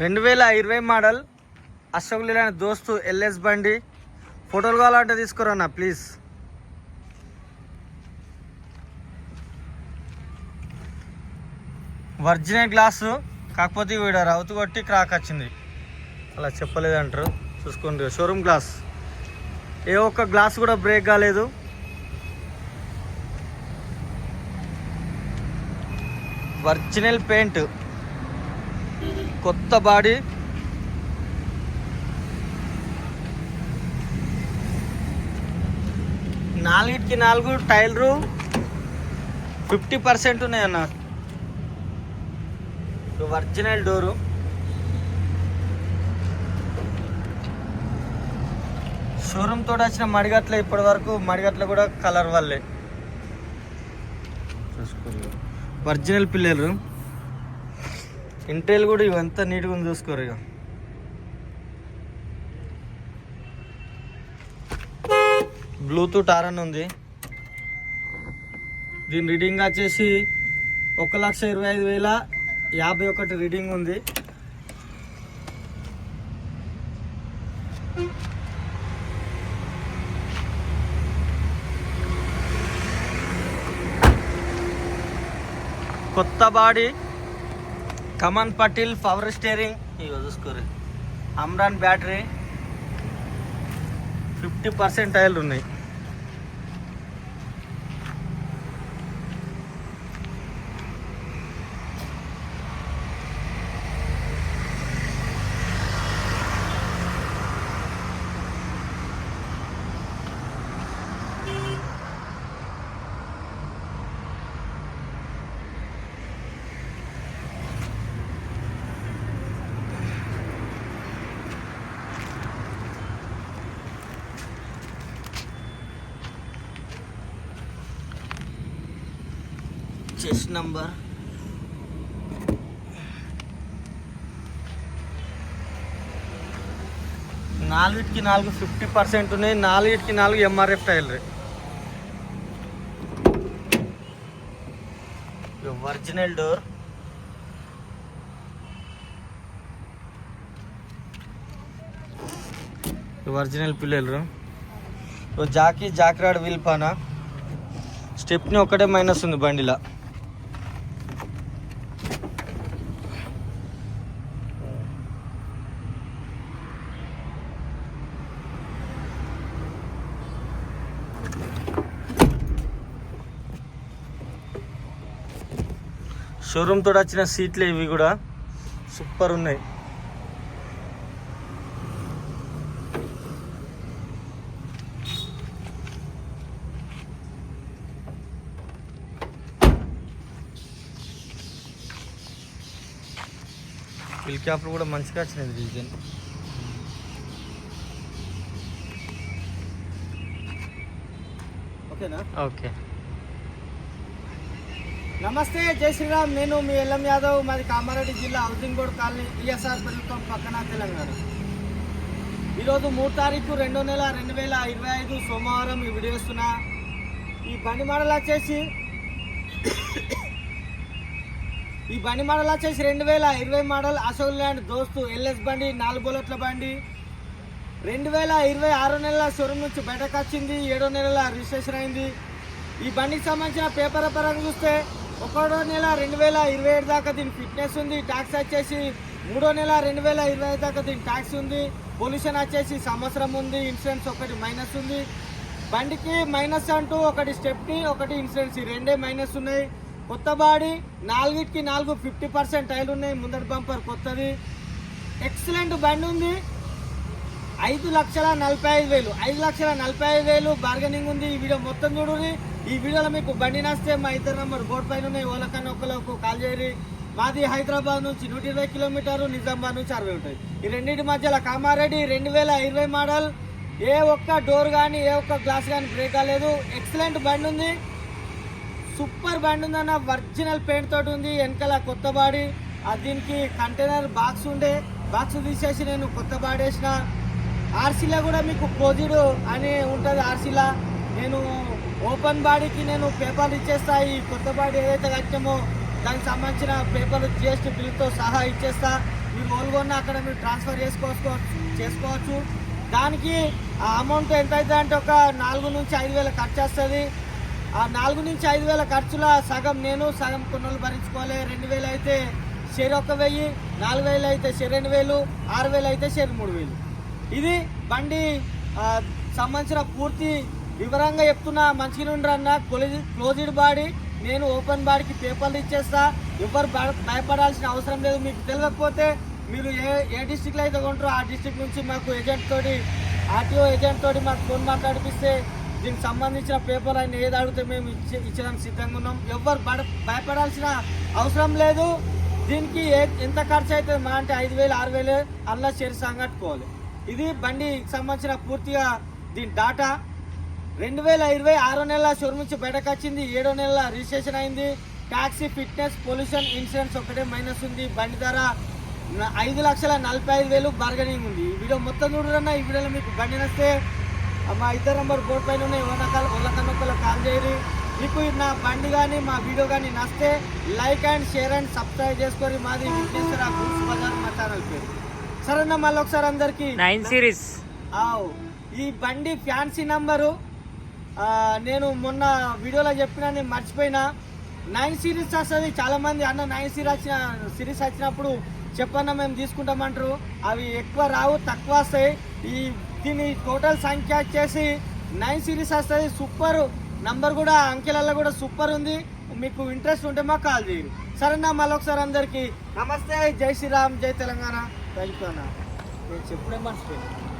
రెండు వేల ఇరవై మోడల్ అశోక్ లీలాని దోస్తు ఎల్ఎస్ బండి. ఫోటోలు కావాలంటే తీసుకురన్నా ప్లీజ్. ఒరిజినల్ గ్లాసు కాకపోతే వీడ రౌతు కొట్టి క్రాక్ వచ్చింది. అలా చెప్పలేదంటారు చూసుకోండి. Showroom glass. ఏ ఒక్క గ్లాస్ కూడా బ్రేక్ కాలేదు. Original paint. కొత్త బాడీ. నాలుగిటికి నాలుగు టైలరు ఫిఫ్టీ పర్సెంట్ ఉన్నాయన్న. Original door. షోరూమ్ తోటి వచ్చిన మడిగట్ల ఇప్పటి వరకు మడిగట్ల కూడా కలర్ వల్లే. ఒరిజినల్ పిల్లలు. ఇంటైల్ కూడా ఇవంతా నీట్గా ఉంది చూసుకోరు ఇక బ్లూటూత్ ఆరన్ ఉంది. దీని రీడింగ్ వచ్చేసి ఒక లక్ష ఇరవై ఐదు వేల యాభై ఒకటి రీడింగ్ ఉంది. కొత్త బాడీ కమన్ పటిల్ పవర్ స్టీరింగ్ ఇగో చూసుకోరు Amaron battery fifty percent oil chassis. Chest number నాలుగిటికి నాలుగు ఫిఫ్టీ పర్సెంట్ ఉన్నాయి. నాలుగిటికి నాలుగు ఎంఆర్ఎఫ్ టైర్లు ఒరిజినల్ డోర్. ఒరిజినల్ పిల్లలు జాకీ జాక్రాడ్ విల్పానా. స్టెప్ని ఒకటే మైనస్ ఉంది బండిలో. షోరూమ్ తోటి వచ్చిన సీట్లు ఇవి కూడా సూపర్ ఉన్నాయి. వీల్ క్యాప్లు కూడా మంచిగా వచ్చినాయి డిజైన్ ఓకేనా? ఓకే. నమస్తే జై శ్రీరామ్. నేను మీ ఎల్ఎం యాదవ్ మాది కామారెడ్డి జిల్లా హౌసింగ్ బోర్డ్ కాలనీ ఈఎస్ఆర్ ప్రభుత్వం పక్కన తెలంగాణ. ఈరోజు మూడు తారీఖు రెండో నెల రెండు వేల ఇరవై ఐదు సోమవారం ఈ వీడియో ఈ బండి మోడల్ వచ్చేసి ఈ బండి మోడల్ వచ్చేసి రెండు వేల ఇరవై మోడల్ అశోక్ ల్యాండ్ దోస్తు ఎల్ఎస్ బండి నాలుగు బుల్లెట్ల బండి. రెండు వేల ఇరవై ఆరో నెలల షోరూమ్ నుంచి బయటకు వచ్చింది ఏడో నెలల రిజిస్ట్రేషన్ అయింది. ఈ బండికి సంబంధించిన పేపర్ పరంగా చూస్తే ఒకటో నెల రెండు వేల ఇరవై ఏడు దాకా దీని ఫిట్నెస్ ఉంది. ట్యాక్స్ వచ్చేసి మూడో నెల రెండు వేల ఇరవై ఐదు దాకా దీని ట్యాక్స్ ఉంది. పొల్యూషన్ వచ్చేసి సంవత్సరం ఉంది. ఇన్సూరెన్స్ ఒకటి మైనస్ ఉంది. బండికి మైనస్ అంటూ ఒకటి స్టెప్ని ఒకటి ఇన్సూరెన్స్. ఈ రెండే మైనస్ ఉన్నాయి. కొత్త బాడీ నాలుగిటికి నాలుగు ఫిఫ్టీ పర్సెంట్ టైర్లు ఉన్నాయి. ముందటి బంపర్ కొత్తది. ఎక్సలెంట్ బండి ఉంది. ఐదు లక్షల నలభై ఐదు వేలు. ఐదు లక్షల నలభై ఐదు వేలు బార్గెనింగ్ ఉంది. ఈ వీడియో మొత్తం చూడండి ఈ వీడియోలో మీకు బండి నస్తే మా ఇద్దరు నంబర్ బోర్డు పైన ఉన్నాయి ఓలకన్నా ఒకళ్ళకు కాల్ చేయరి మాది హైదరాబాద్ నుంచి నూట ఇరవై కిలోమీటర్లు నిజామాబాద్ నుంచి అరవై ఉంటాయి. ఈ రెండింటి మధ్యలో కామారెడ్డి రెండు వేల ఇరవై మోడల్ ఏ ఒక్క డోర్ కానీ ఏ ఒక్క గ్లాస్ కానీ బ్రేక్ కాలేదు. ఎక్సలెంట్ బండి ఉంది. సూపర్ బండి ఉందన్న ఒరిజినల్ పెయింట్ తోటి ఉంది వెనకాల కొత్త బాడీ. ఆ దీనికి కంటైనర్ బాక్స్ ఉండే. బాక్స్ తీసేసి నేను కొత్త బాడేసిన ఆర్సీలో కూడా మీకు క్లోజ్డ్ అని ఉంటుంది ఆర్సీలో నేను ఓపెన్ బాడీకి నేను పేపర్లు ఇచ్చేస్తా. ఈ కొత్త బాడీ ఏదైతే కట్టామో దానికి సంబంధించిన పేపర్లు జిఎస్టీ బిల్తో సహా ఇచ్చేస్తా. మీరు ఓల్గొన్న అక్కడ మీరు ట్రాన్స్ఫర్ చేసుకోవచ్చు చేసుకోవచ్చు. దానికి ఆ అమౌంట్ ఎంత అవుతుంది అంటే ఒక నాలుగు నుంచి ఐదు వేల ఖర్చు వస్తుంది. ఆ నాలుగు నుంచి ఐదు వేల ఖర్చుల సగం నేను సగం కొనుగోలు భరించుకోవాలి. రెండు వేలు అయితే షేర్ ఒక వెయ్యి నాలుగు వేలు అయితే షేర్ రెండు వేలు ఆరు వేలు అయితే షేర్ మూడు వేలు. ఇది బండి సంబంధించిన పూర్తి వివరంగా చెప్తున్నా మంచిగా ఉండరన్న క్లోజ్డ్ బాడీ. నేను ఓపెన్ బాడీకి పేపర్లు ఇచ్చేస్తా. ఎవరు భయపడాల్సిన అవసరం లేదు. మీకు తెలియకపోతే మీరు ఏ ఏ డిస్టిక్లో అయితే కొంటారో ఆ డిస్టిక్ నుంచి మాకు ఏజెంట్ తోటి ఆర్టీఓ ఏజెంట్ తోటి మాకు ఫోన్ మాట్లాడిపిస్తే దీనికి సంబంధించిన పేపర్ ఆయన ఏది అడిగితే మేము ఇచ్చే ఇచ్చేదానికి సిద్ధంగా ఉన్నాం. ఎవరు భయపడాల్సిన అవసరం లేదు. దీనికి ఏ ఎంత ఖర్చు అవుతుంది? మా అంటే ఐదు వేలు ఆరు వేలు అలా చేరి సంగట్టుకోవాలి ఇది బండికి సంబంధించిన పూర్తిగా దీని డాటా రెండు వేల ఇరవై ఆరో నెల షోరూమ్ నుంచి బయటకు వచ్చింది. ఏడో నెల రిజిస్ట్రేషన్ అయింది. ట్యాక్సీ ఫిట్నెస్ పొల్యూషన్ ఇన్సూరెన్స్ ఒకటే మైనస్ ఉంది. బండి ధర ఐదు లక్షల నలభై ఐదు వేలు బార్గెనింగ్ ఉంది. ఈ వీడియో మొత్తం చూడరన్నా ఈ వీడియోలో మీకు బండి నస్తే. మా ఇద్దరు నంబర్ బోర్డు పైన ఉన్నాయి. ఒకళ్ళ ఒకళ్ళకన్నా కాల్ చేయరు. మీకు నా బండి కానీ మా వీడియో కానీ నస్తే. Like and share and subscribe చేసుకొని మాది విఘ్నేశ్వర గుడ్స్ బజార్ మా ఛానల్ పేరు. సరేనా మళ్ళీ ఒకసారి అందరికీ. Nine series. ఈ బండి ఫ్యాన్సీ నంబరు నేను మొన్న వీడియోలో చెప్పినా నేను మర్చిపోయినా. నైన్ సిరీస్ వస్తుంది. చాలా మంది అన్న నైన్ సిరీస్ వచ్చిన సిరీస్ వచ్చినప్పుడు చెప్పన్న మేము తీసుకుంటామంటారు. అవి ఎక్కువ రావు తక్కువ వస్తాయి. ఈ దీని టోటల్ సంఖ్య వచ్చేసి నైన్ సిరీస్ వస్తుంది. సూపర్ నంబర్ కూడా అంకెలల్లో కూడా సూపర్ ఉంది. మీకు ఇంట్రెస్ట్ ఉంటే మాకు కాల్ చేయరు సరేనా మళ్ళీ ఒకసారి అందరికీ నమస్తే. జై శ్రీరామ్ జై తెలంగాణ. థ్యాంక్ యూ అన్న. నేను చెప్పుడే మర్చిపోయాను.